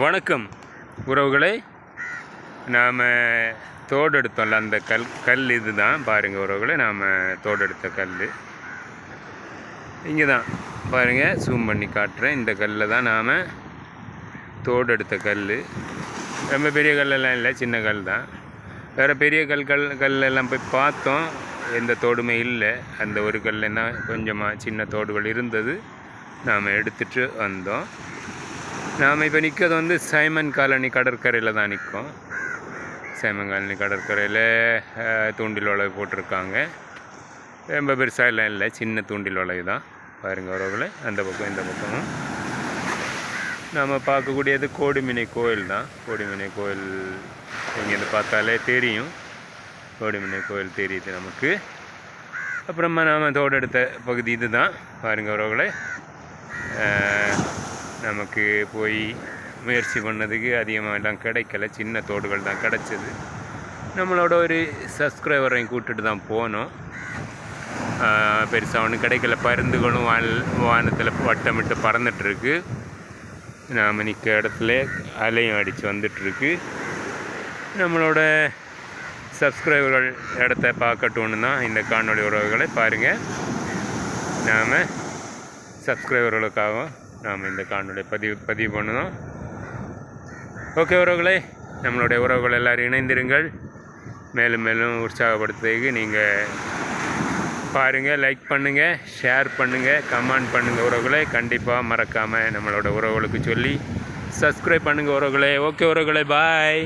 வணக்கம் உறவுகளை. நாம் தோடெடுத்தோம்ல அந்த கல் கல் இது தான் பாருங்கள் உறவுகளை நாம் தோடெடுத்த கல் இங்கே தான் பாருங்கள் ஜூம் பண்ணி காட்டுறேன். இந்த கல்லில் தான் நாம் தோடெடுத்த கல் ரொம்ப பெரிய கல்லெல்லாம் இல்லை சின்ன கல் தான் வேறு பெரிய கல் கல் கல்லெல்லாம் போய் பார்த்தோம். எந்த தோடுமே இல்லை. அந்த ஒரு கல்லுன்னா கொஞ்சமாக சின்ன தோடுகள் இருந்தது. நாம் எடுத்துகிட்டு வந்தோம். நாம் இப்போ நிற்கிறது வந்து சைமன் காலனி கடற்கரையில் தான் நிற்கும் சைமன் காலனி கடற்கரையில் தூண்டில் வளைவு போட்டிருக்காங்க. ரொம்ப பெருசாக எல்லாம் இல்லை சின்ன தூண்டில் வளைவு தான். பாருங்கள் உறவில் அந்த பக்கம் இந்த பக்கமும். நாம் பார்க்கக்கூடியது கோடிமினை கோயில் தான். கோடிமினை கோயில் இங்கேருந்து பார்த்தாலே தெரியும். கோடிமினை கோயில் தெரியுது நமக்கு. அப்புறமா நாம் தோடெடுத்த பகுதி இது தான் பாருங்கள் உறவுகளை நமக்கு போய் முயற்சி பண்ணதுக்கு அதிகமாக எல்லாம் கிடைக்கல. சின்ன தோடுகள் தான் கிடச்சிது. நம்மளோட ஒரு சப்ஸ்கிரைபரையும் கூப்பிட்டுட்டு தான் போனோம். பெருசாக ஒன்றும் கிடைக்கல. பருந்துகளும் வான் வானத்தில் வட்டமிட்டு பறந்துட்டுருக்கு. நாம் நிற்க இடத்துல அலையும் அடித்து வந்துட்டுருக்கு. நம்மளோட சப்ஸ்கிரைபர்கள் இடத்த பார்க்கட்டும்னு தான் இந்த காணொளி உறவுகளை பாருங்கள் நாம் சப்ஸ்கிரைபர்களுக்காகவும் நாம் இந்த காணொலி பதிவு பதிவு பண்ணணும் ஓகே உறவுகளே நம்மளுடைய உறவுகள் எல்லோரும் இணைந்திருங்கள். மேலும் மேலும் உற்சாகப்படுத்துறதுக்கு நீங்கள் பாருங்கள் லைக் பண்ணுங்கள் ஷேர் பண்ணுங்கள் கமெண்ட் பண்ணுங்கள் உறவுகளை. கண்டிப்பாக மறக்காமல் நம்மளோட உறவுகளுக்கு சொல்லி சப்ஸ்கிரைப் பண்ணுங்கள் உறவுகளே. ஓகே உறவுகளே பாய்